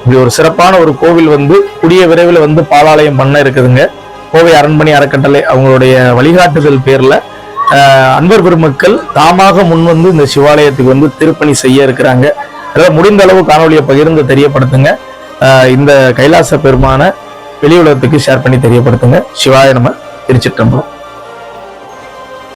இப்படி ஒரு சிறப்பான ஒரு கோவில் வந்து கூடிய விரைவில் வந்து பாலாலயம் பண்ண இருக்குதுங்க. கோவை அரண்மனை அறக்கட்டளை அவங்களுடைய வழிகாட்டுதல் பேர்ல அன்பர் பெருமக்கள் தாமாக முன் வந்து இந்த சிவாலயத்துக்கு வந்து திருப்பணி செய்ய இருக்கிறாங்க. அதாவது முடிந்த அளவு காணொலியை பகிர்ந்து தெரியப்படுத்துங்க. இந்த கைலாச பெருமான வெளி உலகத்துக்கு ஷேர் பண்ணி தெரியப்படுத்துங்க. சிவாய நம்ம திருச்சிற்றம்பலம்.